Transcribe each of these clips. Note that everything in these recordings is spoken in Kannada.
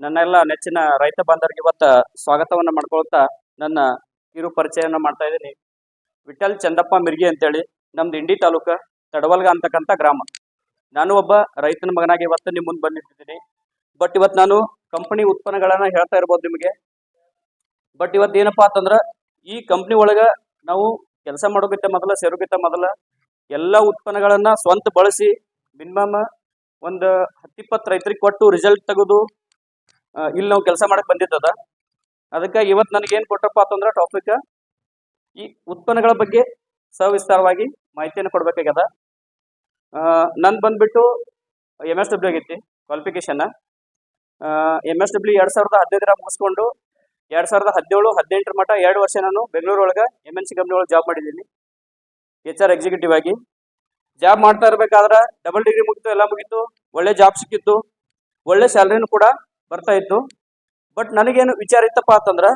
ನನ್ನೆಲ್ಲ ನೆಚ್ಚಿನ ರೈತ ಬಾಂಧವರಿಗೆ ಇವತ್ತ ಸ್ವಾಗತವನ್ನ ಮಾಡ್ಕೊಳ್ತಾ ನನ್ನ ಕಿರು ಪರಿಚಯವನ್ನು ಮಾಡ್ತಾ ಇದ್ದೀನಿ. ವಿಠಲ್ ಚಂದಪ್ಪ ಮಿರ್ಗಿ ಅಂತೇಳಿ, ನಮ್ದು ಇಂಡಿ ತಾಲೂಕ ತಡವಲ್ಗ ಅಂತಕ್ಕಂಥ ಗ್ರಾಮ. ನಾನು ಒಬ್ಬ ರೈತನ ಮಗನಾಗಿ ಇವತ್ತು ನಿಮ್ಮ ಮುಂದೆ ಬಂದಿದ್ದೀನಿ ಬಟ್ ಇವತ್ತು ನಾನು ಕಂಪನಿ ಉತ್ಪನ್ನಗಳನ್ನ ಹೇಳ್ತಾ ಇರ್ಬೋದು ನಿಮಗೆ. ಬಟ್ ಇವತ್ತು ಏನಪ್ಪಾ ಅಂತಂದ್ರೆ, ಈ ಕಂಪ್ನಿ ಒಳಗ ನಾವು ಕೆಲಸ ಮಾಡೋಕ್ಕಿಂತ ಮೊದಲ ಸೇರೋಕ್ಕಿಂತ ಮೊದಲ ಎಲ್ಲ ಉತ್ಪನ್ನಗಳನ್ನ ಸ್ವಂತ ಬಳಸಿ, ಮಿನಿಮಮ್ ಒಂದು ಹತ್ತಿಪ್ಪತ್ತು ರೈತರಿಗೆ ಕೊಟ್ಟು ರಿಸಲ್ಟ್ ತೆಗೆದು ಇಲ್ಲಿ ನಾವು ಕೆಲಸ ಮಾಡಕ್ ಬಂದಿದ್ದದ ಅದಕ್ಕೆ ಇವತ್ತು ನನಗೆ ಏನು ಕೊಟ್ಟಪ್ಪ ಅಂತಂದ್ರೆ ಟಾಪಿಕ್ ಈ ಉತ್ಪನ್ನಗಳ ಬಗ್ಗೆ ಸವಿಸ್ತಾರವಾಗಿ ಮಾಹಿತಿಯನ್ನು ಕೊಡ್ಬೇಕಾಗ್ಯದ. ನಂದ್ ಬಂದ್ಬಿಟ್ಟು ಎಂ ಎಸ್ ಡಬ್ಲ್ಯೂ ಆಗೈತಿ ಕ್ವಾಲಿಫಿಕೇಶನ್ ಎಂ ಎಸ್ ಡಬ್ಲ್ಯೂ ಎರಡ್ ಸಾವಿರದ ಹದಿನೈದರ ಮುಗಿಸ್ಕೊಂಡು ಎರಡ್ ಸಾವಿರದ ಹದಿನೇಳು, ಹದಿನೆಂಟರ ಮಟ್ಟ ಎರಡು ವರ್ಷ ನಾನು ಬೆಂಗಳೂರು ಒಳಗೆ ಎಂ ಎನ್ ಸಿ ಕಂಪ್ನಿ ಒಳಗೆ ಜಾಬ್ ಮಾಡಿದ್ದೀನಿ. ಎಚ್ ಆರ್ ಎಕ್ಸಿಕ್ಯೂಟಿವ್ ಆಗಿ. ಜಾಬ್ ಮಾಡ್ತಾ ಇರಬೇಕಾದ್ರೆ ಡಬಲ್ ಡಿಗ್ರಿ ಮುಗಿತು, ಎಲ್ಲ ಮುಗೀತು, ಒಳ್ಳೆ ಜಾಬ್ ಸಿಕ್ಕಿತ್ತು. ಒಳ್ಳೆ ಸ್ಯಾಲ್ರಿನೂ ಕೂಡ ಬರ್ತಾ ಇತ್ತು. ಬಟ್ ನನಗೇನು ವಿಚಾರ ಇತ್ತಪ್ಪ ಅಂತಂದ್ರ,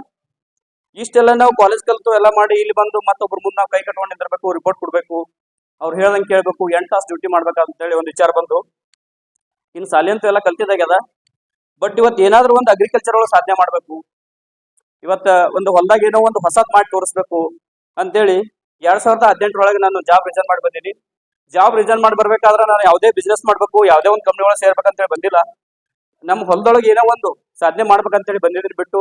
ಇಷ್ಟೆಲ್ಲ ನಾವು ಕಾಲೇಜ್ ಕಲಿತು ಎಲ್ಲ ಮಾಡಿ ಇಲ್ಲಿ ಬಂದು ಮತ್ತೊಬ್ರ ಮುಂದೆ ನಾವು ಕೈ ಕಟ್ಕೊಂಡು ನಿಂದಿರಬೇಕು ರಿಪೋರ್ಟ್ ಕೊಡ್ಬೇಕು, ಅವ್ರು ಹೇಳ್ದಂಗೆ ಕೇಳಬೇಕು, ಎಂಟು ತಾಸು ಡ್ಯೂಟಿ ಹೇಳಿ ಒಂದು ವಿಚಾರ ಬಂದು ಇನ್ನು ಅಂತೂ ಎಲ್ಲ ಕಲ್ತಿದಾಗ್ಯದ ಬಟ್ ಇವತ್ತು ಏನಾದರೂ ಒಂದು ಅಗ್ರಿಕಲ್ಚರ್ ಒಳಗೆ ಸಾಧನೆ ಮಾಡಬೇಕು, ಇವತ್ತು ಒಂದು ಹೊಲದಾಗ ಏನೋ ಒಂದು ಹೊಸದು ಮಾಡಿ ತೋರಿಸ್ಬೇಕು ಅಂತೇಳಿ ಎರಡ್ ಸಾವಿರದ ಹದಿನೆಂಟರೊಳಗೆ ನಾನು ಜಾಬ್ ರಿಸೈನ್ ಮಾಡಿ ಬಂದೀನಿ. ಜಾಬ್ ರಿಸೈನ್ ಮಾಡಿ ಬರ್ಬೇಕಾದ್ರೆ ನಾನು ಯಾವುದೇ ಬಿಸ್ನೆಸ್ ಮಾಡ್ಬೇಕು, ಯಾವುದೇ ಒಂದು ಕಂಪ್ನಿ ಒಳಗೆ ಸೇರ್ಬೇಕಂತೇಳಿ ಬಂದಿಲ್ಲ. ನಮ್ಮ ಹೊಲದೊಳಗೆ ಏನೋ ಒಂದು ಸಾಧನೆ ಮಾಡ್ಬೇಕಂತೇಳಿ ಬಂದಿದ್ರೆ ಬಿಟ್ಟು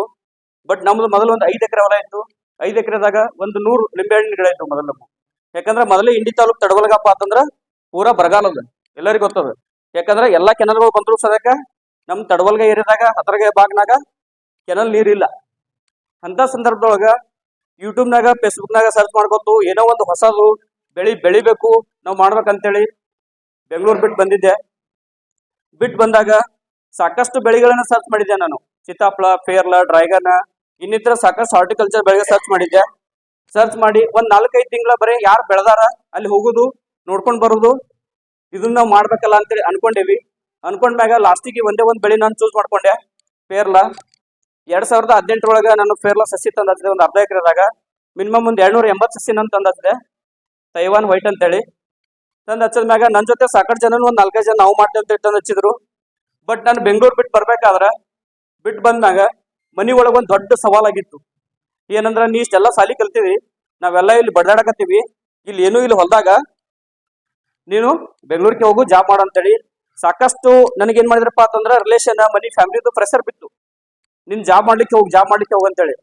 ಬಟ್ ನಮ್ದು ಮೊದಲು ಒಂದು ಐದು ಎಕರೆ ಹೊಲ ಇತ್ತು. ಐದು ಎಕರೆದಾಗ ಒಂದು ನೂರು ಲಿಂಬೆ ಹಣ್ಣಿನ ಗಿಡ ಇತ್ತು ಮೊದಲು. ಯಾಕಂದ್ರೆ ಮೊದಲೇ ಇಂಡಿ ತಾಲೂಕು ತಡವಲ್ಗಪ್ಪ ಅಂತಂದ್ರೆ ಪೂರ ಬರಗಾಲದ ಎಲ್ಲರಿಗೂ ಗೊತ್ತದ. ಯಾಕಂದ್ರೆ ಎಲ್ಲಾ ಕೆನಲ್ಗಳು ಬಂದ್ರು ಸದಕ ನಮ್ ತಡವಲ್ಗ ಏರಿಯಾದಾಗ ಹತ್ರಗೆ ಬಾಗ್ನಾಗ ಕೆನಲ್ ನೀರಿಲ್ಲ. ಅಂತ ಸಂದರ್ಭದೊಳಗ ಯೂಟ್ಯೂಬ್ನಾಗ ಫೇಸ್ಬುಕ್ನಾಗ ಸರ್ಚ್ ಮಾಡ್ಕೊತು, ಏನೋ ಒಂದು ಹೊಸದು ಬೆಳಿ ಬೆಳಿಬೇಕು, ನಾವು ಮಾಡ್ಬೇಕಂತೇಳಿ ಬೆಂಗಳೂರು ಬಿಟ್ಟು ಬಂದಿದ್ದೆ. ಬಿಟ್ಟು ಬಂದಾಗ ಸಾಕಷ್ಟು ಬೆಳೆಗಳನ್ನ ಸರ್ಚ್ ಮಾಡಿದ್ದೆ ನಾನು. ಸೀತಾಫಲ ಪೇರ್ಲ, ಡ್ರ್ಯಾಗನ್, ಇನ್ನಿತರ ಸಾಕಷ್ಟು ಹಾರ್ಟಿಕಲ್ಚರ್ ಬೆಳೆಗೆ ಸರ್ಚ್ ಮಾಡಿದ್ದೆ. ಸರ್ಚ್ ಮಾಡಿ ಒಂದ್ ನಾಲ್ಕೈದು ತಿಂಗಳ ಬರೀ ಯಾರು ಬೆಳೆದಾರ ಅಲ್ಲಿ ಹೋಗುದು, ನೋಡ್ಕೊಂಡ್ ಬರುದು. ಇದನ್ನ ನಾವು ಮಾಡ್ಬೇಕಲ್ಲ ಅಂತೇಳಿ ಅನ್ಕೊಂಡೇವಿ. ಅನ್ಕೊಂಡ್ಮ್ಯಾಗ ಲಾಸ್ಟಿಗೆ ಒಂದೇ ಒಂದ್ ಬೆಳೆ ನಾನು ಚೂಸ್ ಮಾಡ್ಕೊಂಡೆ. ಫೇರ್ಲ ಎರಡ್ ಸಾವಿರದ ಹದಿನೆಂಟರೊಳಗ ನಾನು ಫೇರ್ಲ ಸಸಿ ತಂದಿದೆ ಒಂದು ಅರ್ಧ ಎಕರೆದಾಗ. ಮಿನಿಮಮ್ ಒಂದ್ ಎರಡ್ನೂರ ಎಂಬತ್ತು ಸಸಿ ನಾನು ತಂದಿದೆ ತೈವಾನ್ ವೈಟ್ ಅಂತೇಳಿ. ತಂದ ಹಚ್ಚದ ಮ್ಯಾಗ ನನ್ನ ಜೊತೆ ಸಾಕಷ್ಟು ಜನ ಒಂದ್ ನಾಲ್ಕೈದು ಜನ ನಾವು ಮಾಡ್ತೇವೆ ಅಂತ ಹಚ್ಚಿದ್ರು. ಬಟ್ ನಾನು ಬೆಂಗಳೂರು ಬಿಟ್ಟು ಬರ್ಬೇಕಾದ್ರೆ ಬಿಟ್ಟು ಬಂದಾಗ ಮನೆ ಒಳಗ ಒಂದ್ ದೊಡ್ಡ ಸವಾಲಾಗಿತ್ತು. ಏನಂದ್ರೆ ನೀ ಇಷ್ಟೆಲ್ಲ ಸಾಲಿ ಕಲ್ತೀವಿ ನಾವೆಲ್ಲ ಇಲ್ಲಿ ಬಡ್ದಾಡಕತ್ತೀವಿ, ಇಲ್ಲಿ ಏನೂ ಇಲ್ಲಿ ಹೊಲದಾಗ. ನೀನು ಬೆಂಗಳೂರಿಗೆ ಹೋಗು ಜಾಬ್ ಮಾಡು ಅಂತೇಳಿ. ಸಾಕಷ್ಟು ನನಗೇನು ಮಾಡಿದ್ರಪ್ಪ ಅಂತಂದ್ರೆ ರಿಲೇಷನ್ ಮನಿ ಫ್ಯಾಮಿಲಿದು ಪ್ರೆಷರ್ ಬಿತ್ತು. ನಿನ್ನ ಜಾಬ್ ಮಾಡ್ಲಿಕ್ಕೆ ಹೋಗಿ ಜಾಬ್ ಮಾಡ್ಲಿಕ್ಕೆ ಹೋಗು ಅಂತೇಳಿ.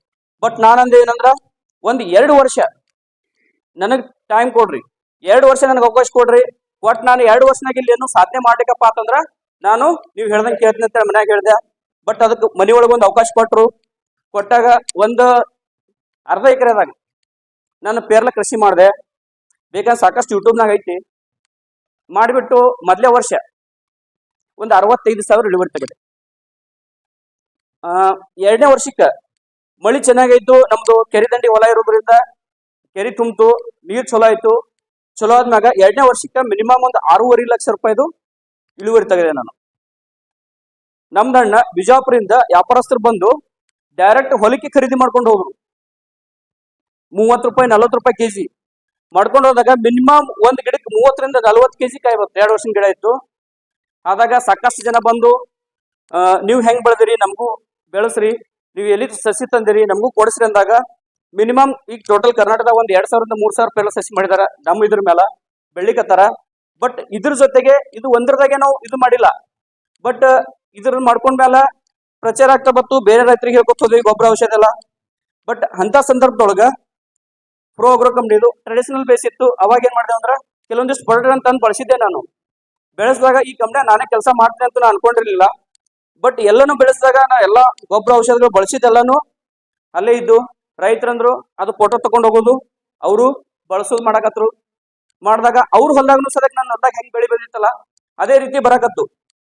ಬಟ್ ನಾನಂದೆ ಏನಂದ್ರ ಒಂದು ಎರಡು ವರ್ಷ ನನಗೆ ಟೈಮ್ ಕೊಡ್ರಿ. ಎರಡು ವರ್ಷ ನನಗೆ ಅವಕಾಶ ಕೊಡ್ರಿ. ಒಟ್ಟು ನಾನು ಎರಡು ವರ್ಷನಾಗ ಇಲ್ಲಿ ಏನು ಸಾಧನೆ ಮಾಡ್ಲಿಕ್ಕಪ್ಪ ಅಂತಂದ್ರ ನಾನು ನೀವು ಹೇಳ್ದಂಗೆ ಕೇಳ್ತೀನಿ ಅಂತ ಮನ್ಯಾಗ ಹೇಳ್ದೆ. ಬಟ್ ಅದಕ್ಕೆ ಮನೆಯೊಳಗೆ ಒಂದು ಅವಕಾಶ ಕೊಟ್ಟರು ಕೊಟ್ಟಾಗ ಒಂದು ಅರ್ಧ ಎಕರೆದಾಗ ನಾನು ಪೇರ್ಲ ಕೃಷಿ ಮಾಡಿದೆ. ಬೇಕಾದ್ರೆ ಸಾಕಷ್ಟು ಯೂಟ್ಯೂಬ್ನಾಗ ಐತಿ. ಮಾಡಿಬಿಟ್ಟು ಮೊದಲೇ ವರ್ಷ ಒಂದು ಅರವತ್ತೈದು ಸಾವಿರ ಇಳುವರಿ ತೆಗೆದೆ. ಎರಡನೇ ವರ್ಷಕ್ಕೆ ಮಳಿ ಚೆನ್ನಾಗೈತು. ನಮ್ದು ಕೆರೆ ದಂಡಿ ಹೊಲ ಇರೋದ್ರಿಂದ ಕೆರೆ ತುಂಬಿತು, ನೀರು ಚಲೋ ಆಯ್ತು. ಚಲೋ ಆದ್ಮ್ಯಾಗ ಎರಡನೇ ವರ್ಷಕ್ಕೆ ಮಿನಿಮಮ್ ಒಂದು ಆರೂವರೆ ಲಕ್ಷ ರೂಪಾಯಿದು ಇಳುವರಿ ತೆಗೆದೆ ನಾನು. ನಮ್ದಣ್ಣ ಬಿಜಾಪುರಿಂದ ವ್ಯಾಪಾರಸ್ಥರು ಬಂದು ಡೈರೆಕ್ಟ್ ಹೊಲಿಕೆ ಖರೀದಿ ಮಾಡ್ಕೊಂಡು ಹೋದ್ರು. ಮೂವತ್ತು ರೂಪಾಯಿ, ನಲ್ವತ್ತು ರೂಪಾಯಿ ಕೆಜಿ. ಮಾಡ್ಕೊಂಡು ಹೋದಾಗ ಮಿನಿಮಮ್ ಒಂದ್ ಗಿಡಕ್ಕೆ ಮೂವತ್ತರಿಂದ ನಲ್ವತ್ತು ಕೆಜಿ ಕಾಯಿ ಬರುತ್ತೆ ಎರಡು ವರ್ಷದ ಗಿಡ ಇತ್ತು. ಆದಾಗ ಸಾಕಷ್ಟು ಜನ ಬಂದು ನೀವು ಹೆಂಗ್ ಬೆಳೆದಿರಿ? ನಮಗೂ ಬೆಳೆಸ್ರಿ. ನೀವು ಎಲ್ಲಿ ಸಸಿ ತಂದಿರಿ? ನಮಗೂ ಕೊಡಿಸ್ರಿ ಅಂದಾಗ ಮಿನಿಮಮ್ ಈಗ ಟೋಟಲ್ ಕರ್ನಾಟಕದ ಒಂದ್ ಎರಡ್ ಸಾವಿರದ ಮೂರ್ ಸಾವಿರ ರೂಪಾಯಿ ಸಸಿ ಮಾಡಿದಾರ. ನಮ್ಮ ಇದ್ರ ಮೇಲೆ ಬೆಳಿಕತ್ತಾರ ಬಟ್ ಇದ್ರ ಜೊತೆಗೆ ಇದು ಒಂದ್ರದಾಗೆ ನಾವು ಇದು ಮಾಡಿಲ್ಲ. ಬಟ್ ಇದ್ರ ಮಾಡ್ಕೊಂಡ್ಮೇಲೆ ಪ್ರಚಾರ ಆಗ್ತಾ ಬತ್ತು ಬೇರೆ ರೈತರಿಗೆ ಹೋದ್ವಿ, ಗೊಬ್ಬರ ಔಷಧ ಎಲ್ಲ. ಬಟ್ ಅಂತ ಸಂದರ್ಭದೊಳಗ ಪ್ರೋ ಅಗ್ರೋ ಕಂಪ್ನಿದು ಟ್ರೆಡಿಷನಲ್ ಬೇಸ್ ಇತ್ತು. ಅವಾಗ ಏನ್ ಮಾಡಿದೆ ಅಂದ್ರೆ ಕೆಲವೊಂದಿಷ್ಟು ಪ್ರಾಡಕ್ಟ್ ಅಂತ ಬಳಸಿದ್ದೆ ನಾನು. ಬೆಳೆಸಿದಾಗ ಈ ಕಂಪ್ನಿ ನಾನೇ ಕೆಲಸ ಮಾಡ್ತೇನೆ ಅಂತ ನಾನು ಅನ್ಕೊಂಡಿರ್ಲಿಲ್ಲ. ಬಟ್ ಎಲ್ಲಾನು ಬೆಳೆಸಿದಾಗ ನಾ ಎಲ್ಲಾ ಗೊಬ್ಬರ ಔಷಧಗಳು ಬಳಸಿದ್ದೆಲ್ಲಾನು ಅಲ್ಲೇ ಇದ್ದು ರೈತರಂದ್ರು ಅದು ಫೋಟೋ ತಗೊಂಡ್ ಹೋಗೋದು. ಅವರು ಬಳಸೋದು ಮಾಡಕತ್ರು. ಮಾಡಿದಾಗ ಅವ್ರ ಹೊಲ್ದಾಗನು ಸದಕ್ ನಾನು ಹೊಲ್ದಾಗ ಹೆಂಗ್ ಬೆಳಿ ಬೆಳಿತಲ್ಲ ಅದೇ ರೀತಿ ಬರಕತ್ತು.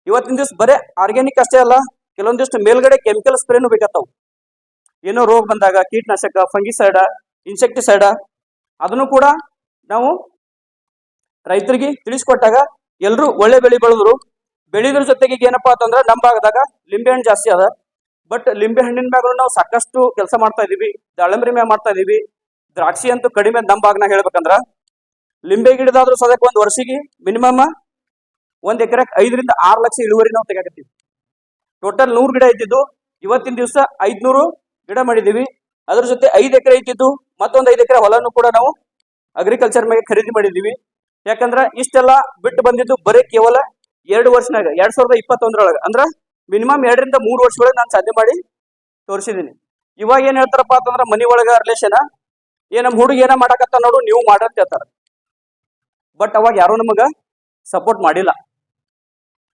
ಇವತ್ತಿನ ದಿವಸ ಬರೇ ಆರ್ಗ್ಯಾನಿಕ್ ಅಷ್ಟೇ ಅಲ್ಲ, ಕೆಲವೊಂದಿಷ್ಟು ಮೇಲ್ಗಡೆ ಕೆಮಿಕಲ್ ಸ್ಪ್ರೇನು ಬೇಕತ್ತವು. ಏನೋ ರೋಗ ಬಂದಾಗ, ಕೀಟನಾಶಕ ಫಂಗಿಸೈಡ ಇನ್ಸೆಕ್ಟಿಸೈಡ ಅದನ್ನು ಕೂಡ ನಾವು ರೈತರಿಗೆ ತಿಳಿಸ್ಕೊಟ್ಟಾಗ ಎಲ್ಲರೂ ಒಳ್ಳೆ ಬೆಳಿ ಬೆಳೆದ್ರು. ಬೆಳೆದ್ರ ಜೊತೆಗೆ ಏನಪ್ಪಾ ಅಂತಂದ್ರ ನಮ್ಮ ಭಾಗದಾಗ ಲಿಂಬೆ ಹಣ್ಣು ಜಾಸ್ತಿ ಅದ. ಬಟ್ ಲಿಂಬೆ ಹಣ್ಣಿನ ಮ್ಯಾಗ ನಾವು ಸಾಕಷ್ಟು ಕೆಲಸ ಮಾಡ್ತಾ ಇದೀವಿ, ದಾಳಂಬ್ರಿ ಮ್ಯಾಗ ಮಾಡ್ತಾ ಇದೀವಿ. ದ್ರಾಕ್ಷಿ ಅಂತೂ ಕಡಿಮೆ ನಮ್ಮ ಭಾಗನಾಗ ಹೇಳ್ಬೇಕಂದ್ರ. ಲಿಂಬೆ ಗಿಡದಾದ್ರೂ ಸದ್ಯಕ್ಕೆ ಒಂದು ವರ್ಷಿಗೆ ಮಿನಿಮಮ್ ಒಂದ್ ಎಕರೆಕ್ ಐದರಿಂದ ಆರು ಲಕ್ಷ ಇಳುವರಿ ನಾವು ತೆಗಾಕತ್ತೀವಿ ಟೋಟಲ್ ನೂರು ಗಿಡ ಇದ್ದಿದ್ದು ಇವತ್ತಿನ ದಿವಸ ಐದ್ನೂರು ಗಿಡ ಮಾಡಿದೀವಿ ಅದ್ರ ಜೊತೆ ಐದು ಎಕರೆ ಇದ್ದಿದ್ದು ಮತ್ತೊಂದು ಐದು ಎಕರೆ ಹೊಲನು ಕೂಡ ನಾವು ಅಗ್ರಿಕಲ್ಚರ್ ಮೇಲೆ ಖರೀದಿ ಮಾಡಿದೀವಿ ಯಾಕಂದ್ರ ಇಷ್ಟೆಲ್ಲ ಬಿಟ್ಟು ಬಂದಿದ್ದು ಬರೀ ಕೇವಲ ಎರಡು ವರ್ಷನಾಗ, ಎರಡ್ ಸಾವಿರದ ಇಪ್ಪತ್ತೊಂದರೊಳಗೆ. ಅಂದ್ರ ಮಿನಿಮಮ್ ಎರಡರಿಂದ ಮೂರು ವರ್ಷದೊಳಗೆ ನಾನು ಸಾಧನೆ ಮಾಡಿ ತೋರಿಸಿದೀನಿ ಇವಾಗ ಏನ್ ಹೇಳ್ತಾರಪ್ಪ ಅಂತಂದ್ರ ಮನಿ ಒಳಗ ರಿಲೇಷನ್ ಏ, ನಮ್ ಹುಡುಗ ಏನ ಮಾಡಾಕತ್ತ ನೋಡು, ನೀವು ಅಂತ ಹೇಳ್ತಾರ. ಬಟ್ ಅವಾಗ ಯಾರು ನಮಗ ಸಪೋರ್ಟ್ ಮಾಡಿಲ್ಲ.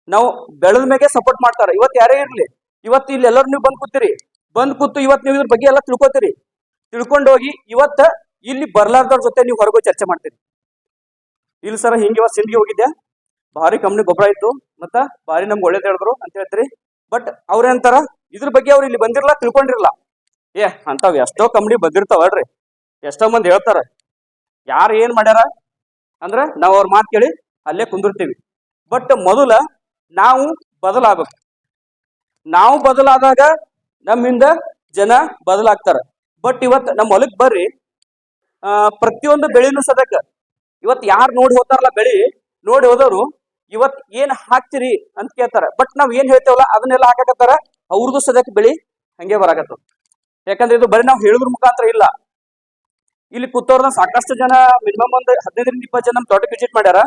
ನಾವು ಬೆಳದ ಮೇಲೆ ಸಪೋರ್ಟ್ ಮಾಡ್ತಾರ. ಇವತ್ತು ಯಾರೇ ಇರ್ಲಿ ಇವತ್ತು ಇಲ್ಲಿ ಎಲ್ಲರೂ ನೀವು ಬಂದ್ ಕೂತೀರಿ, ಬಂದ್ ಕೂತು ಇವತ್ತು ನೀವು ಇದ್ರ ಬಗ್ಗೆ ಎಲ್ಲ ತಿಳ್ಕೊತೀರಿ. ತಿಳ್ಕೊಂಡು ಹೋಗಿ ಇವತ್ತ ಇಲ್ಲಿ ಬರ್ಲಾರ್ದವ್ರ ಜೊತೆ ನೀವು ಹೊರಗೆ ಚರ್ಚೆ ಮಾಡ್ತೀರಿ. ಇಲ್ಲಿ ಸರ, ಹಿಂಗೆ ಇವತ್ತು ಸಿಂಧಿಗೆ ಹೋಗಿದ್ದೆ ಭಾರಿ ಕಂಪ್ನಿ ಗೊಬ್ಬರ ಇತ್ತು, ಮತ್ತ ಭಾರಿ ನಮ್ಗೆ ಒಳ್ಳೇದು ಹೇಳಿದ್ರು ಅಂತ ಹೇಳ್ತೀರಿ. ಬಟ್ ಅವ್ರೇಂತಾರ ಇದ್ರ ಬಗ್ಗೆ ಅವ್ರು ಇಲ್ಲಿ ಬಂದಿರಲ್ಲ ತಿಳ್ಕೊಂಡಿರಲ್ಲ ಏ ಅಂತಾವ್ ಎಷ್ಟೋ ಕಂಪ್ನಿ ಬಂದಿರ್ತಾವಲ್ರಿ. ಎಷ್ಟೋ ಮಂದಿ ಹೇಳ್ತಾರ, ಯಾರು ಏನ್ ಮಾಡ್ಯಾರ? ಅಂದ್ರ ನಾವು ಅವ್ರ ಮಾತು ಕೇಳಿ ಅಲ್ಲೇ ಕುಂದಿರ್ತೀವಿ. ಬಟ್ ಮೊದಲ ನಾವು ಬದಲಾಗಬೇಕು. ನಾವು ಬದಲಾದಾಗ ನಮ್ಮಿಂದ ಜನ ಬದಲಾಗ್ತಾರ. ಬಟ್ ಇವತ್ತು ನಮ್ಮ ಹೊಲಕ್ ಬರ್ರಿ, ಆ, ಪ್ರತಿಯೊಂದು ಬೆಳೆನೂ ಸದಕ ಇವತ್ ಯಾರು ನೋಡಿ ಹೋಗ್ತಾರಲ್ಲ ಬೆಳಿ, ನೋಡಿ ಹೋದವರು ಇವತ್ ಏನ್ ಹಾಕ್ತಿರಿ ಅಂತ ಕೇಳ್ತಾರ. ಬಟ್ ನಾವ್ ಏನ್ ಹೇಳ್ತೇವಲ್ಲ ಅದನ್ನೆಲ್ಲ ಹಾಕಾಕತ್ತಾರ ಅವ್ರದ್ದು ಸದ್ಯಕ್ಕೆ ಬೆಳಿ ಹಂಗೆ ಬರಾಕತ್ತದ. ಯಾಕಂದ್ರೆ ಇದು ಬರೀ ನಾವು ಹೇಳಿದ್ರ ಮುಖಾಂತರ ಇಲ್ಲ. ಇಲ್ಲಿ ಕೂತವ್ರನ್ನ ಸಾಕಷ್ಟು ಜನ ಮಿನಿಮಮ್ ಒಂದು ಹದಿನೈದರಿಂದ ಇಪ್ಪತ್ತು ಜನ ನಮ್ಮ ತೋಟಕ್ಕೆ ವಿಸಿಟ್ ಮಾಡ್ಯಾರ.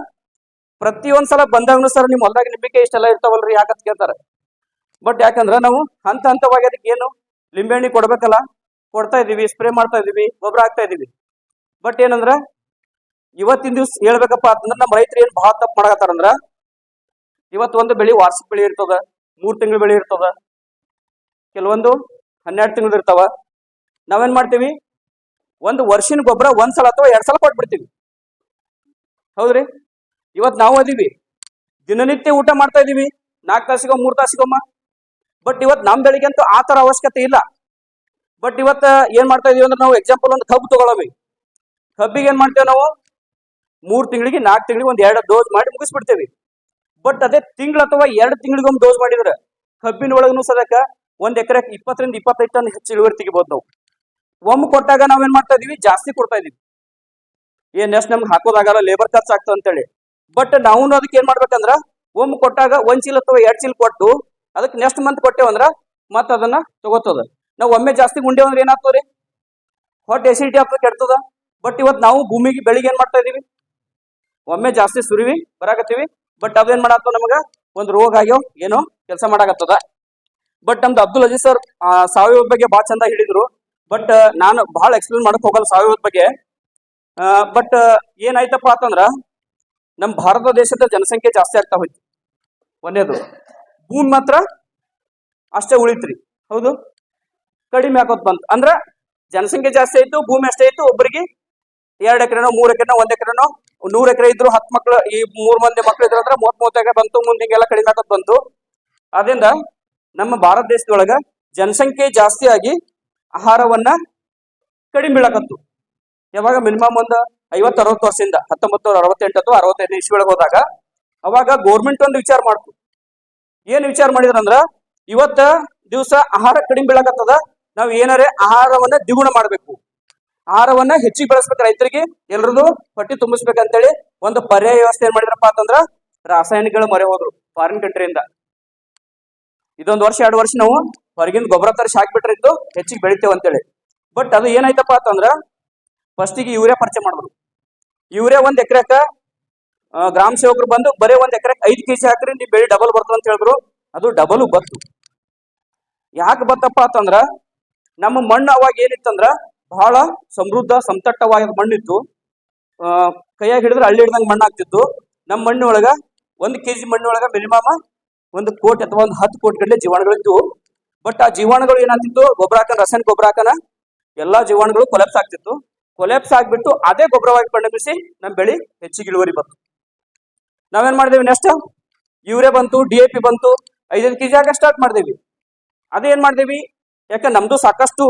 ಪ್ರತಿಯೊಂದು ಸಲ ಬಂದಾಗನು ಸರ್ ನಿಮ್ಮ ಹೊಲದಾಗ ನಿಂಬಿಕೆ ಇಷ್ಟೆಲ್ಲ ಇರ್ತಾವಲ್ರಿ ಯಾಕಂತ ಕೇಳ್ತಾರೆ. ಬಟ್ ಯಾಕಂದ್ರೆ ನಾವು ಹಂತ ಹಂತವಾಗಿ ಅದಕ್ಕೆ ಏನು ಲಿಂಬೆಹಣ್ಣಿ ಕೊಡ್ಬೇಕಲ್ಲ, ಕೊಡ್ತಾ ಇದೀವಿ ಸ್ಪ್ರೇ ಮಾಡ್ತಾ ಇದೀವಿ, ಗೊಬ್ಬರ ಹಾಕ್ತಾ ಇದೀವಿ. ಬಟ್ ಏನಂದ್ರ ಇವತ್ತಿನ ದಿವ್ಸ ಹೇಳ್ಬೇಕಪ್ಪ ಅಂತಂದ್ರೆ ನಮ್ಮ ರೈತರು ಏನ್ ಬಹಳ ತಪ್ಪು ಮಾಡಕತ್ತಾರಂದ್ರ ಇವತ್ತು ಒಂದು ಬೆಳಿ ವಾರ್ಷಿಕ ಬೆಳಿ ಇರ್ತದ, ಮೂರ್ ತಿಂಗಳ ಬೆಳಿ ಇರ್ತದ, ಕೆಲವೊಂದು ಹನ್ನೆರಡು ತಿಂಗಳು ಇರ್ತಾವ. ನಾವೇನ್ ಮಾಡ್ತೀವಿ? ಒಂದು ವರ್ಷಿನ ಗೊಬ್ಬರ ಒಂದ್ ಸಲ ಅಥವಾ ಎರಡ್ ಸಲ ಕೊಟ್ಬಿಡ್ತೀವಿ. ಹೌದ್ರಿ? ಇವತ್ ನಾವು ಅದೀವಿ. ದಿನನಿತ್ಯ ಊಟ ಮಾಡ್ತಾ ಇದೀವಿ. ನಾಲ್ಕು ತಾಸಿಗೋ, ಮೂರ್ ತಾಸಿಗೊಮ್ಮ ಬಟ್ ಇವತ್ ನಮ್ ಬೆಳಿಗ್ಗೆ ಅಂತೂ ಆ ತರ ಅವಶ್ಯಕತೆ ಇಲ್ಲ. ಬಟ್ ಇವತ್ತು ಏನ್ ಮಾಡ್ತಾ ಇದೀವಿ ಅಂದ್ರೆ ನಾವು ಎಕ್ಸಾಂಪಲ್ ಒಂದು ಕಬ್ಬು ತಗೊಳವಿ. ಕಬ್ಬಿಗೆ ಏನ್ ಮಾಡ್ತೇವೆ ನಾವು? ಮೂರ್ ತಿಂಗಳಿಗೆ ನಾಲ್ಕು ತಿಂಗಳಿಗೆ ಒಂದ್ ಎರಡು ಡೋಸ್ ಮಾಡಿ ಮುಗಿಸ್ಬಿಡ್ತೇವಿ. ಬಟ್ ಅದೇ ತಿಂಗಳ ಅಥವಾ ಎರಡು ತಿಂಗಳಿಗೊಮ್ಮೆ ಡೋಸ್ ಮಾಡಿದ್ರೆ ಕಬ್ಬಿನ ಒಳಗೂ ಸದಕ ಒಂದ್ ಎಕರೆ ಇಪ್ಪತ್ತರಿಂದ ಇಪ್ಪತ್ತೈದು ಟನ್ ಹೆಚ್ಚು ಇಳುವರಿ ತೆಗಿಬಹುದು ನಾವು. ಒಮ್ಮೆ ಕೊಟ್ಟಾಗ ನಾವೇನ್ ಮಾಡ್ತಾ ಇದೀವಿ? ಜಾಸ್ತಿ ಕೊಡ್ತಾ ಇದೀವಿ. ಏನ್ ನೆಕ್ಸ್ಟ್ ನಮ್ಗೆ ಹಾಕೋದಾಗಲ್ಲ ಲೇಬರ್ ಖರ್ಚು ಆಗ್ತದೆ ಅಂತೇಳಿ. ಬಟ್ ನಾವು ಅದಕ್ಕೆ ಏನ್ ಮಾಡ್ಬೇಕಂದ್ರ, ಒಮ್ಮೆ ಕೊಟ್ಟಾಗ ಒಂದ್ ಚೀಲ ಅಥವಾ ಎರಡ್ ಚೀಲ ಕೊಟ್ಟು, ಅದಕ್ಕೆ ನೆಕ್ಸ್ಟ್ ಮಂತ್ ಕೊಟ್ಟೇವಂದ್ರ ಮತ್ತ ಅದನ್ನ ತಗೋತದ. ನಾವು ಒಮ್ಮೆ ಜಾಸ್ತಿ ಗುಂಡೇವ್ ಅಂದ್ರೆ ಏನಾಗ್ತದ್ರಿ ಹೊಟ್ಟೆ ಎಸಿಡಿಟಿ ಆಗ್ತದೆ, ಕೆಡ್ತದ. ಬಟ್ ಇವತ್ ನಾವು ಭೂಮಿಗೆ ಬೆಳಿಗ್ಗೆ ಏನ್ ಮಾಡ್ತಾ ಇದೀವಿ? ಒಮ್ಮೆ ಜಾಸ್ತಿ ಸುರಿವಿ, ಬರಾಕತ್ತೀವಿ. ಬಟ್ ಅದೇನ್ ಮಾಡತ್ತ ನಮಗ? ಒಂದ್ ರೋಗ ಆಗ್ಯಾವ ಏನೋ ಕೆಲಸ ಮಾಡಾಕತ್ತದ. ಬಟ್ ನಮ್ದು ಅಬ್ದುಲ್ ಅಜೀಜ್ ಸರ್ ಸಾವಯವ ಬಗ್ಗೆ ಬಹಳ ಚಂದ ಹೇಳಿದ್ರು. ಬಟ್ ನಾನು ಬಹಳ ಎಕ್ಸ್ಪ್ಲೇನ್ ಮಾಡಕ್ ಹೋಗಲ್ಲ ಸಾವಯವದ ಬಗ್ಗೆ. ಬಟ್ ಏನಾಯ್ತಪ್ಪ ಅಂತಂದ್ರ ನಮ್ ಭಾರತ ದೇಶದ ಜನಸಂಖ್ಯೆ ಜಾಸ್ತಿ ಆಗ್ತಾ ಹೋಯ್ತು. ಒಂದೇದು. ಭೂಮಿ ಮಾತ್ರ ಅಷ್ಟೇ ಉಳಿತ್ರಿ. ಹೌದು? ಕಡಿಮೆ ಆಗೋದ್ ಬಂತು ಅಂದ್ರ ಜನಸಂಖ್ಯೆ ಜಾಸ್ತಿ ಆಯ್ತು, ಭೂಮಿ ಅಷ್ಟೇ ಆಯ್ತು ಒಬ್ಬರಿಗೆ ಎರಡ್ ಎಕರೆನೋ, ಮೂರ್ ಎಕರೆನೋ, ಒಂದ್ ಎಕರೆನೋ, ನೂರ್ ಎಕರೆ ಇದ್ರು ಹತ್ತು ಮಕ್ಳು, ಈ ಮೂರ್ ಮಂದಿ ಮಕ್ಳು ಇದ್ರ ಅಂದ್ರೆ ಮೂವತ್ ಮೂವತ್ತು ಎಕರೆ ಬಂತು, ಮುಂದೆ ಹಿಂಗೆಲ್ಲ ಕಡಿಮೆ ಆಗೋದ್ ಬಂತು. ಅದರಿಂದ ನಮ್ಮ ಭಾರತ ದೇಶದೊಳಗ ಜನಸಂಖ್ಯೆ ಜಾಸ್ತಿ ಆಗಿ ಆಹಾರವನ್ನ ಕಡಿಮೆ ಬೀಳಕತ್ತು. ಯಾವಾಗ ಮಿನಿಮಮ್ ಒಂದು ಐವತ್ತು ಅರವತ್ತು ವರ್ಷದಿಂದ ಹತ್ತೊಂಬತ್ತು ನೂರ ಅರವತ್ತೆಂಟು ಅಥವಾ ಅರವತ್ತೈದು ಇಸ್ವಿ ಒಳಗೆ ಹೋದಾಗ, ಅವಾಗ ಗೌರ್ಮೆಂಟ್ ಒಂದು ವಿಚಾರ ಮಾಡ್ತು. ಏನ್ ವಿಚಾರ ಮಾಡಿದ್ರಂದ್ರ ಇವತ್ತ ದಿವಸ ಆಹಾರ ಕಡಿಮೆ ಬೀಳಕತ್ತದ, ನಾವು ಏನಾರೇ ಆಹಾರವನ್ನ ದ್ವಿಗುಣ ಮಾಡಬೇಕು. ಆಹಾರವನ್ನ ಹೆಚ್ಚಿಗೆ ಬೆಳೆಸ್ಬೇಕು ರೈತರಿಗೆ ಎಲ್ರದು ಹೊಟ್ಟಿ ತುಂಬಿಸ್ಬೇಕಂತೇಳಿ ಒಂದು ಪರ್ಯಾಯ ವ್ಯವಸ್ಥೆ ಏನ್ ಮಾಡಿದ್ರಪ್ಪ ಅಂತಂದ್ರ, ರಾಸಾಯನಿಕಗಳು ಮೊರೆ ಹೋದ್ರು ಫಾರಿನ್ ಕಂಟ್ರಿಯಿಂದ ಇದೊಂದು ವರ್ಷ, ಎರಡು ವರ್ಷ ನಾವು ಹೊರಗಿಂದ ಗೊಬ್ಬರ ತರಿಸಿ ಹಾಕ್ಬಿಟ್ರಿದ್ದು ಹೆಚ್ಚಿಗೆ ಬೆಳಿತೇವೆ ಅಂತೇಳಿ. ಬಟ್ ಅದು ಏನಾಯ್ತಪ್ಪ ಅಂತಂದ್ರ ಫಸ್ಟಿಗೆ ಯೂರಿಯಾ ಪರಿಚಯ ಮಾಡಿದ್ರು. ಯೂರಿಯಾ ಒಂದ್ ಎಕರೆಕ ಗ್ರಾಮ ಸೇವಕರು ಬಂದು ಬರೀ ಒಂದ್ ಎಕರೆಕ್ ಐದು ಕೆಜಿ ಹಾಕ್ರಿ, ನೀವು ಬೆಳಿ ಡಬಲ್ ಬರ್ತದೆ ಅಂತ ಹೇಳಿದ್ರು. ಅದು ಡಬಲ್ ಬತ್ತು ಯಾಕೆ ಬತ್ತಪ್ಪ ಅಂತಂದ್ರ, ನಮ್ಮ ಮಣ್ಣು ಅವಾಗ ಏನಿತ್ತಂದ್ರ, ಬಹಳ ಸಮೃದ್ಧ ಸಮತಟ್ಟವಾದ ಮಣ್ಣಿತ್ತು. ಕೈಯಾಗಿ ಹಿಡಿದ್ರೆ ಹಳ್ಳಿ ಹಿಡ್ದಂಗ್ ಮಣ್ಣು ಆಗ್ತಿತ್ತು ನಮ್ಮ ಮಣ್ಣಿನೊಳಗ ಒಂದು ಕೆಜಿ ಮಣ್ಣಿನೊಳಗ ಮಿನಿಮಮ್ ಒಂದು ಕೋಟಿ ಅಥವಾ ಒಂದು ಹತ್ತು ಕೋಟಿ ಗಂಟೆ ಜೀವಾಣುಗಳಿದ್ವು ಬಟ್ ಆ ಜೀವಾಣುಗಳು ಏನಾಗ್ತಿತ್ತು? ಗೊಬ್ಬರ ಹಾಕನ, ರಾಸಾಯನಿಕ ಗೊಬ್ಬರ ಹಾಕನ, ಎಲ್ಲಾ ಜೀವಾಣುಗಳು ಕೊಲೆಪ್ಸ್ ಆಗ್ತಿತ್ತು. ಕೊಲೆಪ್ಸ್ ಆಗ್ಬಿಟ್ಟು ಅದೇ ಗೊಬ್ಬರವಾಗಿ ಪರಿಣಮಿಸಿ ನಮ್ಮ ಬೆಳಿ ಹೆಚ್ಚಿಗೆ ಇಳುವರಿ ಬಂತು. ನಾವೇನ್ ಮಾಡಿದೇವಿ ನೆಕ್ಸ್ಟ್ ಯೂರಿಯಾ ಬಂತು, ಡಿ ಎ ಪಿ ಬಂತು, ಐದೈದು ಕೆಜಿ ಆಗ ಸ್ಟಾರ್ಟ್ ಮಾಡಿದೇವಿ. ಅದೇನ್ ಮಾಡಿದೇವಿ? ಯಾಕೆ ನಮ್ದು ಸಾಕಷ್ಟು